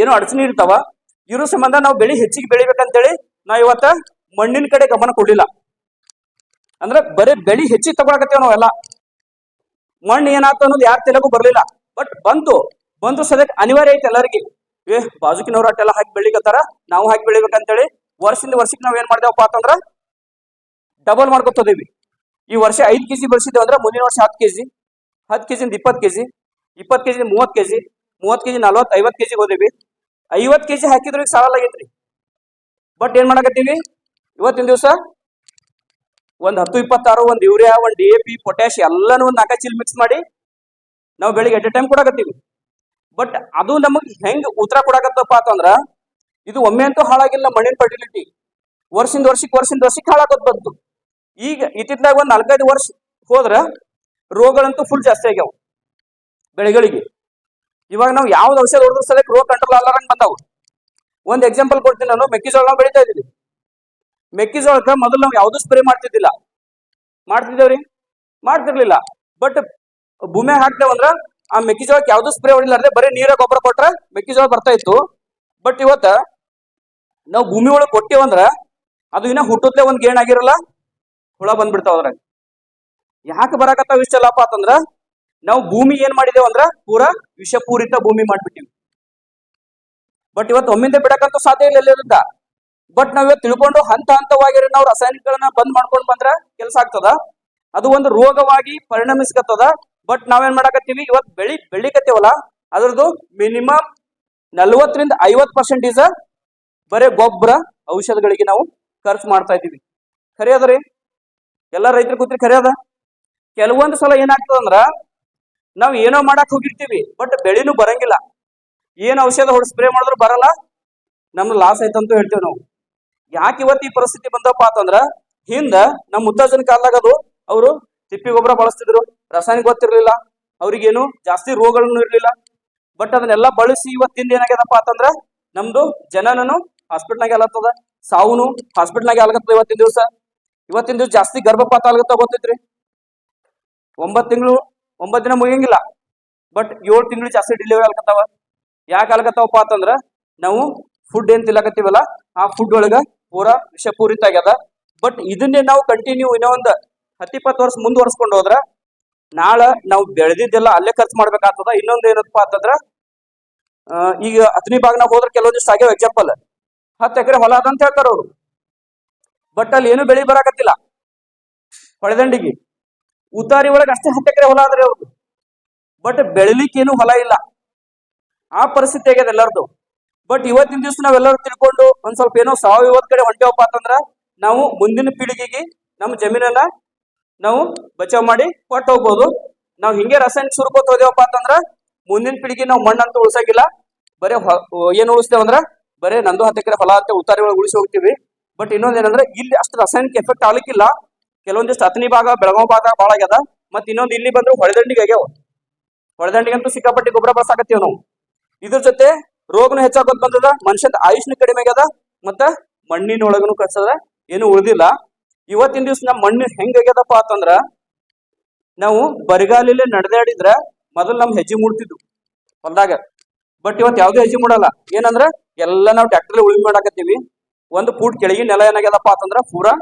ಏನೋ ಅಡಚಣೆ ಇರ್ತಾವ. ಇರೋ ಸಂಬಂಧ ನಾವು ಬೆಳಿ ಹೆಚ್ಚಿಗೆ ಬೆಳಿಬೇಕಂತೇಳಿ ನಾವ್ ಇವತ್ತ ಮಣ್ಣಿನ ಕಡೆ ಗಮನ ಕೊಡ್ಲಿಲ್ಲ. ಅಂದ್ರೆ ಬರೀ ಬೆಳಿ ಹೆಚ್ಚಿಗೆ ತಗೊಳಕತ್ತೇವ ನಾವೆಲ್ಲ. ಮಣ್ಣು ಏನಾಗ್ತ ಅನ್ನೋದು ಯಾರ ತಲೆಗೂ ಬರ್ಲಿಲ್ಲ. ಬಟ್ ಬಂತು ಬಂದು ಸದ್ಯಕ್ಕೆ ಅನಿವಾರ್ಯ ಐತೆ ಎಲ್ಲರಿಗೆ. ಏ ಬಾಜುಕಿನವ್ರು ಅಟ್ಟೆಲ್ಲ ಹಾಕಿ ಬೆಳಿಗತ್ತಾರ ನಾವು ಹಾಕಿ ಬೆಳಿಬೇಕಂತೇಳಿ ವರ್ಷದಿಂದ ವರ್ಷಕ್ಕೆ ನಾವ್ ಏನ್ ಮಾಡ್ದೇವಪ್ಪ ಅಂತಂದ್ರ ಡಬಲ್ ಮಾಡ್ಕೊತದೇವಿ ಈ ವರ್ಷ ಐದ್ ಕೆಜಿ ಬೆಳೆಸಿದ್ದೇವೆ ಅಂದ್ರೆ ಮುಂದಿನ ವರ್ಷ ಹತ್ತು ಕೆಜಿ, ಹತ್ತು ಕೆಜಿಂದ ಇಪ್ಪತ್ತು ಕೆಜಿ ಇಪ್ಪತ್ತು ಕೆಜಿ ಮೂವತ್ತು ಕೆಜಿ ಮೂವತ್ತು ಕೆಜಿ ನಲ್ವತ್ತು, ಐವತ್ತು ಕೆಜಿ ಹೋದಿವಿ. ಐವತ್ತು ಕೆಜಿ ಹಾಕಿದ್ರೆ ಈಗ ಸಾಲ ಆಗೈತ್ರಿ ಬಟ್ ಏನ್ ಮಾಡಕತ್ತೀವಿ? ಇವತ್ತಿನ ದಿವಸ ಒಂದ್ ಹತ್ತು ಇಪ್ಪತ್ತಾರು, ಒಂದ್ ಯೂರಿಯಾ, ಒಂದ್ ಡಿ ಎ ಪಿ ಪೊಟ್ಯಾಶ್ ಎಲ್ಲನೂ ಒಂದ್ ನಾಲ್ಕು ಚೀಲ ಮಿಕ್ಸ್ ಮಾಡಿ ನಾವು ಬೆಳಿಗ್ಗೆ ಎಟ್ ಎ ಟೈಮ್ ಕೊಡಕತ್ತೀವಿ. ಬಟ್ ಅದು ನಮಗ್ ಹೆಂಗ್ ಉತ್ತರ ಕೊಡಕತ್ತಪ್ಪ ಅಂತಂದ್ರ ಇದು ಒಮ್ಮೆ ಅಂತೂ ಹಾಳಾಗಿಲ್ಲ ಮಣ್ಣಿನ ಫರ್ಟಿಲಿಟಿ ವರ್ಷದಿಂದ ವರ್ಷಕ್ಕೆ ವರ್ಷದಿಂದ ವರ್ಷಕ್ಕೆ ಹಾಳಾಗೋದ್ ಬಂತು. ಈಗ ಇತ್ತಿದ್ದಾಗ ಒಂದ್ ನಾಲ್ಕೈದು ವರ್ಷ ಹೋದ್ರ ರೋಗಗಳಂತೂ ಫುಲ್ ಜಾಸ್ತಿ ಆಗ್ಯಾವ ಬೆಳೆಗಳಿಗೆ. ಇವಾಗ ನಾವು ಯಾವ್ದು ಔಷಧ ಹೊಡೆದ್ರ ಸಲಕ್ಕೆ ರೋಗ ಕಂಟ್ರೋಲ್ ಅಲ್ಲಾರಂಗ್ ಬಂದಾವು. ಒಂದ್ ಎಕ್ಸಾಂಪಲ್ ಕೊಡ್ತೀನಿ ನಾನು ಮೆಕ್ಕೆಜೋಳ ಬೆಳಿತಾ ಇದೀವಿ ಮೆಕ್ಕೆಜೋಳಕ್ಕ ಮೊದಲು ನಾವು ಯಾವ್ದು ಸ್ಪ್ರೇ ಮಾಡ್ತಿದ್ದಿಲ್ಲ. ಮಾಡ್ತಿದ್ದೇವ್ರಿ? ಮಾಡ್ತಿರ್ಲಿಲ್ಲ. ಬಟ್ ಭೂಮಿಯಾಗ ಹಾಕ್ತೇವಂದ್ರ ಆ ಮೆಕ್ಕೆಜೋಳಕ್ಕೆ ಯಾವ್ದು ಸ್ಪ್ರೇ ಹೊಡಿಲಾರ್ದೆ ಬರೀ ನೀರ ಗೊಬ್ಬರ ಕೊಟ್ರ ಮೆಕ್ಕೆಜೋಳ ಬರ್ತಾ ಇತ್ತು. ಬಟ್ ಇವತ್ತ ನಾವು ಭೂಮಿ ಒಳಗೆ ಕೊಟ್ಟಿವಂದ್ರ ಅದು ಇನ್ನ ಹುಟ್ಟುತ್ತೆ ಒಂದ್ ಗೇಣ್ ಆಗಿರಲ್ಲ, ಹುಳ ಬಂದ್ಬಿಡ್ತಾವ ಅದ್ರಾಗ. ಯಾಕೆ ಬರಾಕತ್ತಾವ ಇಷ್ಟಲ್ಲಪ್ಪ ಅಂತಂದ್ರ ನಾವು ಭೂಮಿ ಏನ್ ಮಾಡಿದೇವ ಅಂದ್ರ ಪೂರಾ ವಿಷಪೂರಿತ ಭೂಮಿ ಮಾಡ್ಬಿಟ್ಟಿವಿ. ಬಟ್ ಇವತ್ತು ಒಮ್ಮಿಂದ ಬಿಡಕ್ಕಂತೂ ಸಾಧ್ಯ ಇಲ್ಲ ಎಲ್ಲರಿಂದ ಬಟ್ ನಾವ್ ಇವತ್ತು ತಿಳ್ಕೊಂಡು ಹಂತ ಹಂತವಾಗಿ ನಾವು ರಾಸಾಯನಿಕಗಳನ್ನ ಬಂದ್ ಮಾಡ್ಕೊಂಡು ಬಂದ್ರ ಕೆಲಸ ಆಗ್ತದ. ಅದು ಒಂದು ರೋಗವಾಗಿ ಪರಿಣಮಿಸ್ಕತ್ತದ. ಬಟ್ ನಾವೇನ್ ಮಾಡಕತ್ತೀವಿ? ಇವತ್ ಬೆಳಿ ಬೆಳಿಕತ್ತೇವಲ್ಲ, ಅದ್ರದ್ದು ಮಿನಿಮಮ್ ನಲ್ವತ್ತರಿಂದ ಐವತ್ ಪರ್ಸೆಂಟೇಜ್ ಬರೇ ಗೊಬ್ಬರ ಔಷಧಗಳಿಗೆ ನಾವು ಖರ್ಚು ಮಾಡ್ತಾ ಇದೀವಿ ಖರೆ ಅದ್ರಿ ಎಲ್ಲ ರೈತರು ಕೂತ್ರಿ ಖರೆ ಅದ ಕೆಲವೊಂದು ಸಲ ಏನಾಗ್ತದಂದ್ರ ನಾವು ಏನೋ ಮಾಡಕ್ ಹೋಗಿರ್ತೀವಿ ಬಟ್ ಬೆಳಿನೂ ಬರಂಗಿಲ್ಲ. ಏನ್ ಔಷಧ ಹೊಡ್ ಸ್ಪ್ರೇ ಮಾಡಿದ್ರು ಬರಲ್ಲ. ನಮ್ದು ಲಾಸ್ ಆಯ್ತಂತೂ ಹೇಳ್ತೇವೆ ನಾವು. ಯಾಕೆ ಇವತ್ತು ಈ ಪರಿಸ್ಥಿತಿ ಬಂದಪ್ಪ ಅಂತಂದ್ರ, ಹಿಂದ ನಮ್ಮ ಮುತ್ತಾಜನ ಕಾಲದಾಗ ಅದು, ಅವರು ತಿಪ್ಪಿ ಗೊಬ್ಬರ ಬಳಸ್ತಿದ್ರು. ರಾಸಾಯನಿಕ ಗೊತ್ತಿರ್ಲಿಲ್ಲ. ಅವ್ರಿಗೇನು ಜಾಸ್ತಿ ರೋಗಗಳನ್ನು ಇರಲಿಲ್ಲ. ಬಟ್ ಅದನ್ನೆಲ್ಲ ಬಳಸಿ ಇವತ್ತಿಂದ ಏನಾಗ್ಯದಪ್ಪ ಅಂತಂದ್ರ, ನಮ್ದು ಜನನನು ಹಾಸ್ಪಿಟ್ಲ್ನಾಗ ಅಲತ್ತದ ಸಾವುನು ಹಾಸ್ಪಿಟ್ಲ್ನಾಗ ಆಗತ್ತದ ಇವತ್ತಿನ ದಿವಸ. ಇವತ್ತಿನ ದಿವಸ ಜಾಸ್ತಿ ಗರ್ಭಪಾತ ಆಗತ್ತ ಗೊತ್ತೈತ್ರಿ. ಒಂಬತ್ ತಿಂಗಳು ಒಂಬತ್ ದಿನ ಮುಗಿಯಂಗಿಲ್ಲ. ಬಟ್ ಏಳು ತಿಂಗಳು ಜಾಸ್ತಿ ಡಿಲಿವರಿ ಆಗ್ತಾವ ಯಾಕೆ ಆಗ್ಲಕತ್ತಾವಪ್ಪ ಅಂತಂದ್ರ, ನಾವು ಫುಡ್ ಏನ್ ತಿನ್ನಕತ್ತೀವಲ್ಲ ಆ ಫುಡ್ ಒಳಗ ಪೂರಾ ವಿಷಪೂರಿತ ಆಗ್ಯದ ಬಟ್ ಇದನ್ನೇ ನಾವು ಕಂಟಿನ್ಯೂ ಇನ್ನೂ ಒಂದ್ ಹತ್ತಿಪ್ಪತ್ತು ವರ್ಷ ಮುಂದುವರ್ಸ್ಕೊಂಡು ಹೋದ್ರ, ನಾಳೆ ನಾವು ಬೆಳೆದಿದ್ದೆಲ್ಲ ಅಲ್ಲೇ ಖರ್ಚು ಮಾಡ್ಬೇಕಾಗ್ತದ. ಇನ್ನೊಂದು ಏನಪ್ಪಾ ಅಂತಂದ್ರ ಈಗ ಹತ್ತನೇ ಭಾಗನಾಗ ಹೋದ್ರೆ ಕೆಲವೊಂದಿಷ್ಟು ಆಗ್ಯಾವ ಎಕ್ಸಾಂಪಲ್ ಹತ್ತು ಎಕರೆ ಹೊಲ ಅದಂತ ಹೇಳ್ತಾರ ಅವರು. ಬಟ್ ಅಲ್ಲಿ ಏನು ಬೆಳಿ ಬರಾಕತ್ತಿಲ್ಲ. ಹೊಳೆದಂಡಿಗೆ. ಉತ್ತಾರಿ ಒಳಗೆ ಅಷ್ಟೇ ಹತ್ತು ಎಕರೆ ಹೊಲ ಆದ್ರೆ ಅವ್ರದ್ದು ಬಟ್ ಬೆಳಿಲಿಕ್ಕೇನು ಹೊಲ ಇಲ್ಲ. ಆ ಪರಿಸ್ಥಿತಿ ಆಗ್ಯದ ಎಲ್ಲರದು. ಬಟ್ ಇವತ್ತಿನ ದಿವಸ ನಾವೆಲ್ಲರೂ ತಿಳ್ಕೊಂಡು ಒಂದ್ ಸ್ವಲ್ಪ ಏನೋ ಸಾವಯವದ ಕಡೆ ಹೊಂಟೇವಪ್ಪ ಅಂತಂದ್ರ ನಾವು ಮುಂದಿನ ಪೀಳಿಗೆಗೆ ನಮ್ಮ ಜಮೀನನ್ನ ನಾವು ಬಚಾವ್ ಮಾಡಿ ಕೊಟ್ಟು ಹೋಗ್ಬೋದು. ನಾವು ಹಿಂಗೆ ರಾಸಾಯನಿಕ ಸುರ್ಕೋತ ಹೋದೇವಪ್ಪ ಅಂತಂದ್ರ ಮುಂದಿನ ಪೀಳಿಗೆ ನಾವು ಮಣ್ಣಂತೂ ಉಳ್ಸಂಗಿಲ್ಲ. ಬರೇ ಏನ್ ಉಳಿಸ್ತೇವಂದ್ರ ಬರೇ ನಂದು ಹತ್ತು ಎಕರೆ ಹೊಲ ಹತ್ತೆ ಒಳಗೆ ಉಳಿಸಿ ಹೋಗ್ತೀವಿ. ಬಟ್ ಇನ್ನೊಂದ್ ಏನಂದ್ರೆ ಇಲ್ಲಿ ಅಷ್ಟು ರಾಸಾಯನಿಕ ಎಫೆಕ್ಟ್ ಆಗ್ಲಿಕ್ಕಿಲ್ಲ. ಕೆಲವೊಂದಿಷ್ಟು ಅತನಿ ಭಾಗ, ಬೆಳಗಾವ್ ಭಾಗ ಭಾಳ ಆಗ್ಯದ. ಮತ್ ಇನ್ನೊಂದು ಇಲ್ಲಿ ಬಂದ್ರು ಹೊಳೆದಂಡಿಗೆ ಆಗ್ಯಾವ. ಹೊಳೆದಂಡಿಗಂತೂ ಸಿಕ್ಕಾಪಟ್ಟಿ ಗೊಬ್ಬರ ಬಳಸಾಕತ್ತೀವಿ ನಾವು. ಇದ್ರ ಜೊತೆ ರೋಗನು ಹೆಚ್ಚಾಗೋದ್ ಬಂದದ ಮನುಷ್ಯನ ಆಯುಷ್ನು ಕಡಿಮೆ ಆಗ್ಯದ, ಮತ್ತ ಮಣ್ಣಿನೊಳಗನು ಕಳ್ಸದ, ಏನು ಉಳಿದಿಲ್ಲ. ಇವತ್ತಿನ ದಿವ್ಸ ನಮ್ಮ ಮಣ್ಣು ಹೆಂಗ ಆಗ್ಯದಪ್ಪ ಅಂತಂದ್ರ, ನಾವು ಬರಿಗಾಲಲ್ಲೇ ನಡೆದಾಡಿದ್ರ ಮೊದಲು ನಮ್ ಹೆಜ್ಜೆ ಮೂಡ್ತಿದ್ವು ಹೊಲ್ದಾಗ. ಬಟ್ ಇವತ್ತು ಯಾವ್ದು ಹೆಜ್ಜೆ ಮೂಡಲ್ಲ. ಏನಂದ್ರ, ಎಲ್ಲ ನಾವು ಟ್ರ್ಯಾಕ್ಟರ್ ಉಳುಮೆ ಮಾಡಾಕತ್ತೀವಿ. ಒಂದು ಫೂಟ್ ಕೆಳಗಿನ ನೆಲ ಏನಾಗ್ಯದಪ್ಪ ಅಂತಂದ್ರ ಪೂರಾ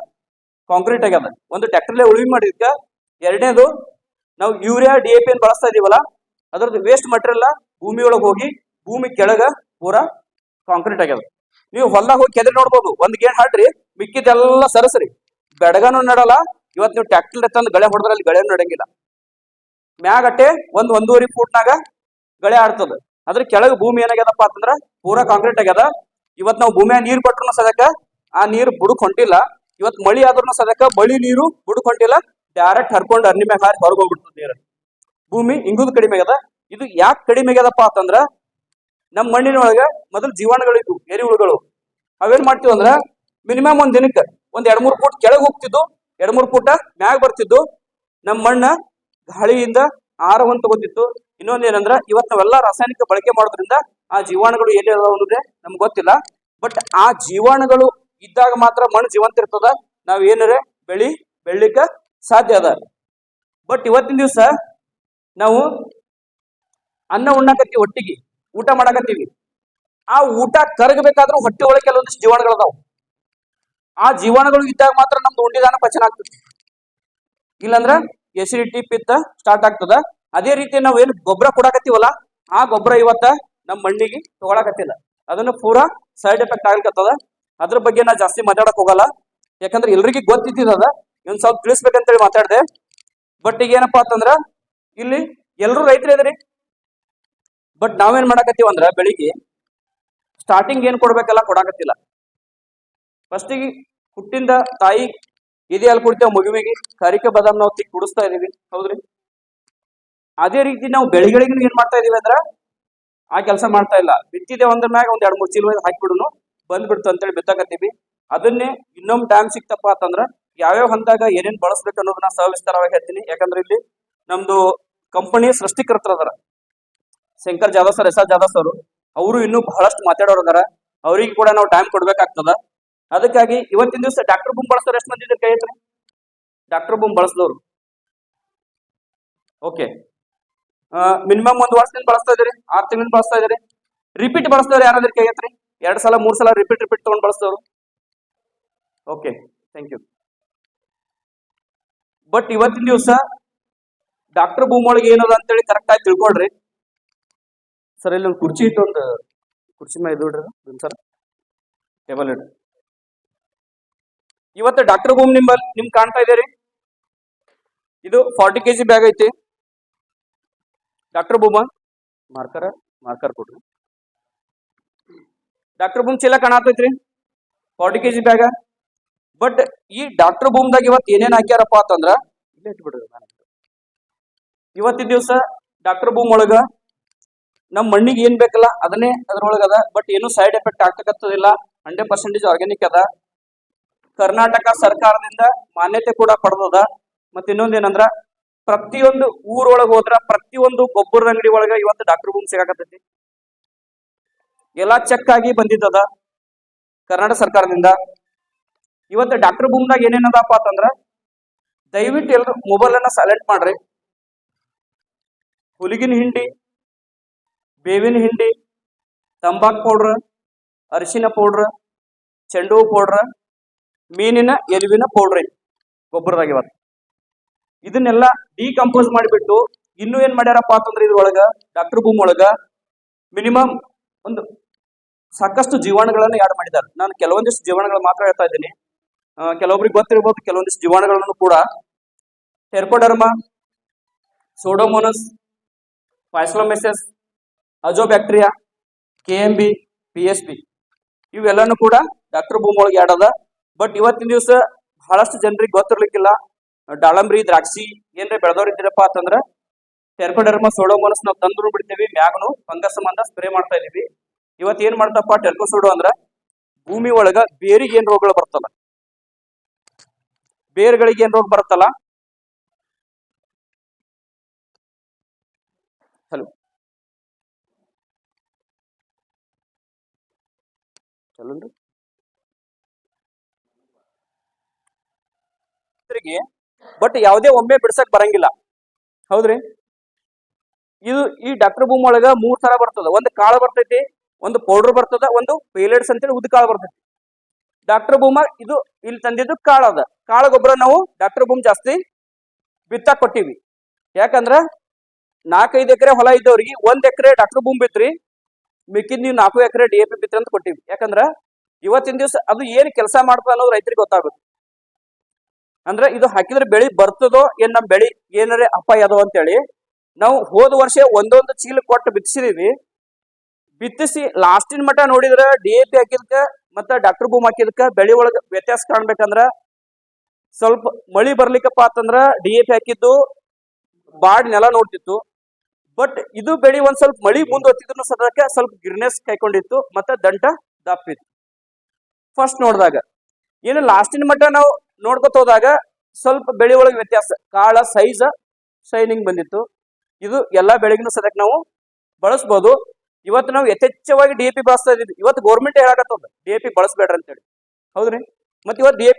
ಕಾಂಕ್ರೀಟ್ ಆಗ್ಯದ. ಒಂದು ಟ್ರ್ಯಾಕ್ಟರ್ಲೆ ಉಳುಮೆ ಮಾಡಿದ್ಕ ಎರಡನೇದು, ನಾವು ಯೂರಿಯಾ, ಡಿ ಎ ಬಳಸ್ತಾ ಇದೀವಲ್ಲ, ಅದ್ರದ್ದು ವೇಸ್ಟ್ ಮಟೀರಿಯಲ್ ಭೂಮಿ ಒಳಗೆ ಹೋಗಿ ಭೂಮಿ ಕೆಳಗ ಪೂರಾ ಕಾಂಕ್ರೀಟ್ ಆಗ್ಯದ. ನೀವು ಹೊಲ್ದಾಗ ಹೋಗಿ ಕೆದರಿ ನೋಡ್ಬೋದು, ಒಂದ್ ಗೇಣ್ ಹಾಡ್ರಿ, ಮಿಕ್ಕಿದೆಲ್ಲ ಸರಸರಿ. ಬೆಡಗನು ನಡಲ್ಲ, ಇವತ್ ನೀವು ಟ್ಯಾಕ್ಟರ್ ತಂದು ಗಳೆ ಹೊಡೆದ್ರೆ ಅಲ್ಲಿ ಗಳೆ ನಡಂಗಿಲ್ಲ. ಮ್ಯಾಗಟ್ಟೆ ಒಂದ್ ಒಂದೂವರೆ ಫೂಟ್ನಾಗ ಗಳೆ ಆಡ್ತದ. ಅದ್ರ ಕೆಳಗ ಭೂಮಿ ಏನಾಗ್ಯದಪ್ಪ ಅಂತಂದ್ರ ಪೂರಾ ಕಾಂಕ್ರೀಟ್ ಆಗ್ಯದ. ಇವತ್ ನಾವು ಭೂಮಿಯ ನೀರ್ ಕೊಟ್ರು ಸದಕ ಆ ನೀರ್ ಬುಡಕ್ ಹೊಂಟಿಲ್ಲ ಇವತ್ ಮಳಿ ಆದ್ರೂ ಸದಕ ಮಳಿ ನೀರು ಬುಡಕ್ ಹೊಂಟಿಲ್ಲ ಡೈರೆಕ್ಟ್ ಹರ್ಕೊಂಡು ಅರ್ನಿ ಮ್ಯಾಗ ಹಾರಿ ಹೊರಗೆ ಹೋಗ್ಬಿಡ್ತದ ನೀರು. ಭೂಮಿ ಇಂಗುದು ಕಡಿಮೆ ಆಗ್ಯದ. ಇದು ಯಾಕೆ ಕಡಿಮೆ ಆಗ್ಯದಪ್ಪ ಅಂತಂದ್ರ ನಮ್ಮ ಮಣ್ಣಿನೊಳಗ ಮೊದಲು ಜೀವಾಣುಗಳು ಇದ್ವು, ಎರಿಹುಳುಗಳು. ಅವೇನ್ ಮಾಡ್ತೀವಿ ಅಂದ್ರ ಮಿನಿಮಮ್ ಒಂದ್ ದಿನಕ್ಕೆ ಒಂದ್ ಎರಡ್ ಮೂರು ಫುಟ್ ಕೆಳಗೆ ಹೋಗ್ತಿದ್ದು, ಎರಡ್ ಮೂರು ಫುಟ ಮ್ಯಾಗ ಬರ್ತಿದ್ದು. ನಮ್ಮ ಮಣ್ಣ ಗಾಳಿಯಿಂದ ಆಹಾರವನ್ನು ತಗೋತಿತ್ತು. ಇನ್ನೊಂದ್ ಏನಂದ್ರ ಇವತ್ ನಾವೆಲ್ಲ ರಾಸಾಯನಿಕ ಬಳಕೆ ಮಾಡೋದ್ರಿಂದ ಆ ಜೀವಾಣುಗಳು ಎಲ್ಲಿ ಅನ್ನೋದೇ ನಮ್ಗೆ ಗೊತ್ತಿಲ್ಲ. ಬಟ್ ಆ ಜೀವಾಣುಗಳು ಇದ್ದಾಗ ಮಾತ್ರ ಮಣ್ಣು ಜೀವಂತ ಇರ್ತದ. ನಾವ್ ಏನಾರ ಬೆಳಿ ಬೆಳಿಲಿಕ್ಕ ಸಾಧ್ಯ ಅದ. ಬಟ್ ಇವತ್ತಿನ ದಿವಸ ನಾವು ಅನ್ನ ಉಣ್ಣಕತ್ತಿ ಒಟ್ಟಿಗೆ. ಊಟ ಮಾಡಾಕತ್ತೀವಿ. ಆ ಊಟ ಕರಗಬೇಕಾದ್ರೂ ಹೊಟ್ಟೆ ಒಳಗೆ ಕೆಲವೊಂದಿಷ್ಟು ಜೀವಾಣುಗಳು ಅದಾವ. ಆ ಜೀವಾಣುಗಳು ಇದ್ದಾಗ ಮಾತ್ರ ನಮ್ದು ಉಂಡಿದಾನ ಪಚನ ಆಗ್ತದೆ. ಇಲ್ಲಂದ್ರ ಎಸಿಡಿಟಿ ಪಿತ್ತ ಸ್ಟಾರ್ಟ್ ಆಗ್ತದ. ಅದೇ ರೀತಿ ನಾವು ಏನು ಗೊಬ್ಬರ ಕೊಡಾಕತ್ತೀವಲ್ಲ, ಆ ಗೊಬ್ಬರ ಇವತ್ತ ನಮ್ಮ ಮಣ್ಣಿಗೆ ತಗೊಳಕತ್ತಿಲ್ಲ. ಅದನ್ನ ಪೂರಾ ಸೈಡ್ ಎಫೆಕ್ಟ್ ಆಗ್ಲಿಕ್ಕದ ಅದ್ರ ಬಗ್ಗೆ ನಾ ಜಾಸ್ತಿ ಮಾತಾಡಕ್ ಹೋಗಲ್ಲ. ಯಾಕಂದ್ರೆ ಎಲ್ರಿಗೂ ಗೊತ್ತಿದ್ದದ ಇವನ್ ಸ್ವಲ್ಪ ತಿಳಿಸ್ಬೇಕಂತೇಳಿ ಮಾತಾಡ್ದೆ. ಬಟ್ ಈಗ ಏನಪ್ಪಾ ಅಂತಂದ್ರ, ಇಲ್ಲಿ ಎಲ್ಲರೂ ರೈತರ ಇದ್ರಿ. ಬಟ್ ನಾವೇನ್ ಮಾಡಾಕತ್ತೀವಿ ಅಂದ್ರೆ ಬೆಳಿಗ್ಗೆ ಸ್ಟಾರ್ಟಿಂಗ್ ಏನ್ ಕೊಡ್ಬೇಕಲ್ಲ ಕೊಡಾಕತ್ತಿಲ್ಲ. ಫಸ್ಟಿಗೆ ಹುಟ್ಟಿಂದ ತಾಯಿ ಎದೆ ಹಾಲು ಕುಡಿತೇವೆ ಮಗುವಿಗೆ, ಕರಿಕೆ ಬದಾಮ್ ನಾವು ತಿಕ್ ಕುಡಿಸ್ತಾ ಇದೀವಿ, ಹೌದ್ರಿ? ಅದೇ ರೀತಿ ನಾವು ಬೆಳಿಗಳಿಗೆ ಏನ್ ಮಾಡ್ತಾ ಇದೀವಿ ಅಂದ್ರ ಆ ಕೆಲಸ ಮಾಡ್ತಾ ಇಲ್ಲ. ಬಿತ್ತಿದೆ ಒಂದ್ರ ಮ್ಯಾಗ ಒಂದ್ ಎರಡ್ ಮೂರ್ ಚೀಲ ಹಾಕಿಬಿಡುನು ಬಂದ್ಬಿಡ್ತು ಅಂತೇಳಿ ಬಿತ್ತಾಕತ್ತೀವಿ. ಅದನ್ನೇ ಇನ್ನೊಂದು ಟೈಮ್ ಸಿಕ್ತಪ್ಪ ಅಂತಂದ್ರ ಯಾವ್ಯಾವ ಹಂತಾಗ ಏನೇನ್ ಬಳಸ್ಬೇಕು ಅನ್ನೋದನ್ನ ಸವಿಸ್ತಾರವಾಗಿ ಹೇಳ್ತೀನಿ. ಯಾಕಂದ್ರೆ ಇಲ್ಲಿ ನಮ್ದು ಕಂಪನಿ ಸೃಷ್ಟಿಕರ್ತರ ಅದಾರ. Shankar Jadhav sir, S R Jadhav sir, ಅವರು ಇನ್ನೂ ಬಹಳಷ್ಟು ಮಾತಾಡೋರು ಅದಾರ ಅವ್ರಿಗೆ ಕೂಡ ನಾವು ಟೈಮ್ ಕೊಡ್ಬೇಕಾಗ್ತದ. ಅದಕ್ಕಾಗಿ ಇವತ್ತಿನ ದಿವಸ ಡಾಕ್ಟರ್ ಬೂಮ್ ಬಳಸೋರು ಎಷ್ಟು ಮಂದಿ ಕೈ ಡಾಕ್ಟರ್ ಬೂಮ್ ಬಳಸಿದವರು ಓಕೆ ಮಿನಿಮಮ್ ಒಂದು ವರ್ಷದಿಂದ ಬಳಸ್ತಾ ಇದ್ರಿ ಆರು ತಿಂಗಳಿಂದ ಬಳಸ್ತಾ ಇದ್ರಿ ರಿಪೀಟ್ ಬಳಸಿದವ್ರು ಯಾರಾದ್ರೂ ಕೈ ಐತ್ರಿ ಎರಡ್ ಸಲ, ಮೂರ್ ಸಲ ರಿಪೀಟ್ ರಿಪೀಟ್ ತಗೊಂಡ್ ಬಳಸ್ತವ್ರು ಓಕೆ ಥ್ಯಾಂಕ್ ಯು ಬಟ್ ಇವತ್ತಿನ ದಿವಸ ಡಾಕ್ಟರ್ ಬೂಮ್ ಒಳಗೆ ಏನದ ಅಂತೇಳಿ ಕರೆಕ್ಟ್ ಆಗಿ ತಿಳ್ಕೊಳ್ರಿ. ಸರ್ ಇಲ್ಲಿ ಒಂದು ಕುರ್ಚಿ ಇಟ್ಟು ಒಂದು ಕುರ್ಚಿ ಮೇಲೆ ಇದು ಇಡ್ರಿ ಸರ್. ಟೇಬಲ್ ಇಡ್ರಿ ಇವತ್ತು ಡಾಕ್ಟರ್ ಬೂಮ್ ನಿಂಬಲ್ಲಿ ನಿಮ್ಗೆ ಕಾಣ್ತಾ ಇದೀರಿ ಇದು ಫಾರ್ಟಿ ಕೆ ಜಿ ಬ್ಯಾಗ್ ಐತಿ. ಡಾಕ್ಟರ್ ಬೂಮ ಮಾರ್ಕರ್ ಮಾರ್ಕರ್ ಕೊಡ್ರಿ. ಡಾಕ್ಟರ್ ಬೂಮ್ ಚೀಲ ಕಾಣತೈತ್ರಿ forty K G bag. But ಈ ಡಾಕ್ಟರ್ ಬೂಮ್ದಾಗ ಇವತ್ತು ಏನೇನು ಹಾಕ್ಯಾರಪ್ಪ ಅಂತಂದ್ರ ಇಲ್ಲೇ ಇಟ್ಬಿಡ್ರಿ ಇವತ್ತಿನ ದಿವಸ ಡಾಕ್ಟರ್ ಬೂಮ್ ಒಳಗ ನಮ್ಮ ಮಣ್ಣಿಗೆ ಏನ್ ಬೇಕಲ್ಲ ಅದನ್ನೇ ಅದ್ರೊಳಗ ಅದ ಬಟ್ ಏನು ಸೈಡ್ ಎಫೆಕ್ಟ್ ಆಗ್ತಕ್ಕಂಥದಿಲ್ಲ ಹಂಡ್ರೆಡ್ ಪರ್ಸೆಂಟೇಜ್ ಆರ್ಗ್ಯಾನಿಕ್ ಅದ. ಕರ್ನಾಟಕ ಸರ್ಕಾರದಿಂದ ಮಾನ್ಯತೆ ಕೂಡ ಪಡೆದದ. ಮತ್ತೆ ಇನ್ನೊಂದ್ ಏನಂದ್ರ, ಪ್ರತಿಯೊಂದು ಊರೊಳಗ ಹೋದ್ರ ಪ್ರತಿಯೊಂದು ಗೊಬ್ಬರದ ಅಂಗಡಿ ಒಳಗ ಇವತ್ತು ಡಾಕ್ಟರ್ ಭೂಮಿ ಸಿಗಾಕತ್ತೈತಿ. ಎಲ್ಲಾ ಚೆಕ್ ಆಗಿ ಬಂದಿದ್ದದ ಕರ್ನಾಟಕ ಸರ್ಕಾರದಿಂದ. ಇವತ್ತು ಡಾಕ್ಟರ್ ಭೂಮ್ದಾಗ ಏನೇನದಪ್ಪ ಅಂತಂದ್ರ, ದಯವಿಟ್ಟು ಎಲ್ರು ಮೊಬೈಲ್ ಅನ್ನ ಸೈಲೆಂಟ್ ಮಾಡ್ರಿ. ಹುಲಿಗಿನ ಹಿಂಡಿ ಬೇವಿನ ಹಿಂಡಿ, ತಂಬಾಕ್ ಪೌಡ್ರ್ ಅರಿಶಿನ ಪೌಡ್ರ್ ಚೆಂಡು ಹೂ ಪೌಡ್ರ್ ಮೀನಿನ ಎಲುವಿನ ಪೌಡ್ರ್ ಐತಿ, ಗೊಬ್ಬರದಾಗ ಇವತ್ತು ಇದನ್ನೆಲ್ಲ ಡಿಕಂಪೋಸ್ ಮಾಡಿಬಿಟ್ಟು ಇನ್ನೂ ಏನ್ ಮಾಡ್ಯಾರಪ್ಪ ಅಂತಂದ್ರೆ ಇದ್ರೊಳಗ ಡಾಕ್ಟರ್ ಭೂಮಿ ಒಳಗ ಮಿನಿಮಮ್ ಒಂದು ಸಾಕಷ್ಟು ಜೀವಾಣುಗಳನ್ನ ಯಾಡ್ ಮಾಡಿದ್ದಾರೆ. ನಾನು ಕೆಲವೊಂದಿಷ್ಟು ಜೀವಾಣುಗಳು ಮಾತ್ರ ಹೇಳ್ತಾ ಇದ್ದೀನಿ. ಕೆಲವೊಬ್ರಿಗೆ ಗೊತ್ತಿರ್ಬೋದು, ಕೆಲವೊಂದಿಷ್ಟು ಜೀವಾಣುಗಳನ್ನು ಕೂಡ. ಟೆರ್ಕೋಡರ್ಮಾ ಸೋಡೋಮೋನಸ್ ಫೈಸ್ಲೋಮೆಸಸ್ ಅಜೋಬ್ಯಾಕ್ಟೀರಿಯಾ K M B P S B ಇವೆಲ್ಲನೂ ಕೂಡ ಡಾಕ್ಟರ್ ಭೂಮೊಳಗೆ ಒಳಗೆ ಆಡದ ಬಟ್ ಇವತ್ತಿನ ದಿವಸ ಬಹಳಷ್ಟು ಜನರಿಗೆ ಗೊತ್ತಿರ್ಲಿಕ್ಕಿಲ್ಲ. ದಾಳಂಬ್ರಿ ದ್ರಾಕ್ಷಿ ಏನ್ರೆ ಬೆಳೆದವ್ರು ಇದ್ದೀರಪ್ಪ ಅಂತಂದ್ರ ಸೋಡೋ ಸೋಡೋಮೋನಸ್ ನಾವು ತಂದ್ರು ಬಿಡ್ತೀವಿ, ಮ್ಯಾಗ್ನು ಫಂಗಸ್ ಸಂಬಂಧ ಸ್ಪ್ರೇ ಮಾಡ್ತಾ ಇದೀವಿ ಇವತ್ ಏನ್ ಮಾಡ್ತಪ್ಪ ಟೆರ್ಕೋಸೋಡೋ ಅಂದ್ರ ಭೂಮಿ ಒಳಗ ಬೇರಿಗೆ ಏನ್ ರೋಗಗಳು ಬರ್ತಲ್ಲ. ಬೇರ್ಗಳಿಗೆ ಏನ್ ರೋಗ ಬರುತ್ತಲ್ಲ ಹಲೋ ಚಲನ್ರಿ ಬಟ್ ಯಾವುದೇ ಒಮ್ಮೆ ಬಿಡ್ಸಕ್ ಬರಂಗಿಲ್ಲ. ಹೌದ್ರಿ? ಇದು ಈ ಡಾಕ್ಟರ್ ಭೂಮಿ ಒಳಗ ಮೂರ್ ತರ ಬರ್ತದ. ಒಂದು ಕಾಳು ಬರ್ತೈತಿ, ಒಂದು ಪೌಡರ್ ಬರ್ತದ, ಒಂದು ಪೇಲೆಟ್ಸ್ ಅಂತೇಳಿ ಉದ್ದ ಕಾಳು ಬರ್ತೈತಿ. ಡಾಕ್ಟರ್ ಭೂಮ ಇದು ಇಲ್ಲಿ ತಂದಿದ್ದು ಕಾಳು ಅದ. ಕಾಳು ಗೊಬ್ಬರ ನಾವು ಡಾಕ್ಟರ್ ಬೂಮ್ ಜಾಸ್ತಿ ಬಿತ್ತಾಕ್ ಕೊಟ್ಟಿವಿ. ಯಾಕಂದ್ರ ನಾಲ್ಕೈದು ಎಕರೆ ಹೊಲ ಇದ್ದವ್ರಿಗೆ ಒಂದ್ ಎಕರೆ ಡಾಕ್ಟರ್ ಭೂಮಿ ಬಿತ್ರಿ ಮಿಕ್ಕಿದ್ ನೀವು ನಾಲ್ಕು ಎಕರೆ ಡಿ ಎ ಪಿ ಬಿತ್ತಿ ಅಂತ ಕೊಟ್ಟಿವಿ. ಯಾಕಂದ್ರ ಇವತ್ತಿನ ದಿವಸ ಅದು ಏನ್ ಕೆಲಸ ಮಾಡ್ತದೆ ಅನ್ನೋದು ರೈತರಿಗೆ ಗೊತ್ತಾಗುತ್ತೆ. ಅಂದ್ರೆ ಇದು ಹಾಕಿದ್ರೆ ಬೆಳಿ ಬರ್ತದೋ ಏನ್ ನಮ್ ಬೆಳಿ ಏನಾರೇ ಅಪಾಯ ಅದೋ ಅಂತೇಳಿ ನಾವು ಹೋದ ವರ್ಷ ಒಂದೊಂದು ಚೀಲ ಕೊಟ್ಟು ಬಿತ್ತಿಸಿದೀವಿ. ಬಿತ್ತಿಸಿ ಲಾಸ್ಟಿನ ಮಟ್ಟ ನೋಡಿದ್ರ ಡಿ ಎ ಪಿ ಹಾಕಿದ್ಕ ಮತ್ತ ಡಾಕ್ಟರ್ ಬೂಮ್ ಹಾಕಿದ್ಕ ಬೆಳಿ ಒಳಗ ವ್ಯತ್ಯಾಸ ಕಾಣ್ಬೇಕಂದ್ರ ಸ್ವಲ್ಪ ಮಳಿ ಬರ್ಲಿಕ್ಕಪ್ಪ ಅಂತಂದ್ರ ಡಿ ಎ ಪಿ ಹಾಕಿದ್ದು ಬಾಡ್ ನೆಲ ನೋಡ್ತಿತ್ತು. ಬಟ್ ಇದು ಬೆಳಿ ಒಂದ್ ಸ್ವಲ್ಪ ಮಳಿ ಮುಂದುವತ್ತಿದ್ರು ಸದಕ್ಕೆ ಸ್ವಲ್ಪ ಗಿರ್ನೆಸ್ ಕೈಕೊಂಡಿತ್ತು ಮತ್ತೆ ದಂಟ ದಪ್ಪಿತ್ತು ಫಸ್ಟ್ ನೋಡಿದಾಗ ಏನು ಲಾಸ್ಟಿನ ಮಟ್ಟ ನಾವು ನೋಡ್ಕೊತ ಹೋದಾಗ ಸ್ವಲ್ಪ ಬೆಳೆ ಒಳಗೆ ವ್ಯತ್ಯಾಸ, ಕಾಳ ಸೈಜ್ ಶೈನಿಂಗ್ ಬಂದಿತ್ತು. ಇದು ಎಲ್ಲಾ ಬೆಳೆಗಿನ ಸದ್ಯಕ್ಕೆ ನಾವು ಬಳಸ್ಬೋದು. ಇವತ್ತು ನಾವು ಯಥೇಚ್ಛವಾಗಿ ಡಿ ಎ ಪಿ ಬಳಸ್ತಾ ಇದೀವಿ ಇವತ್ತು ಗೌರ್ಮೆಂಟ್ ಹೇಳಕತ್ತದ ಡಿ ಎ ಪಿ ಬಳಸ್ಬೇಡ್ರಿ ಅಂತೇಳಿ. ಹೌದ್ರಿ? ಮತ್ತೆ ಇವತ್ತು ಡಿ ಎ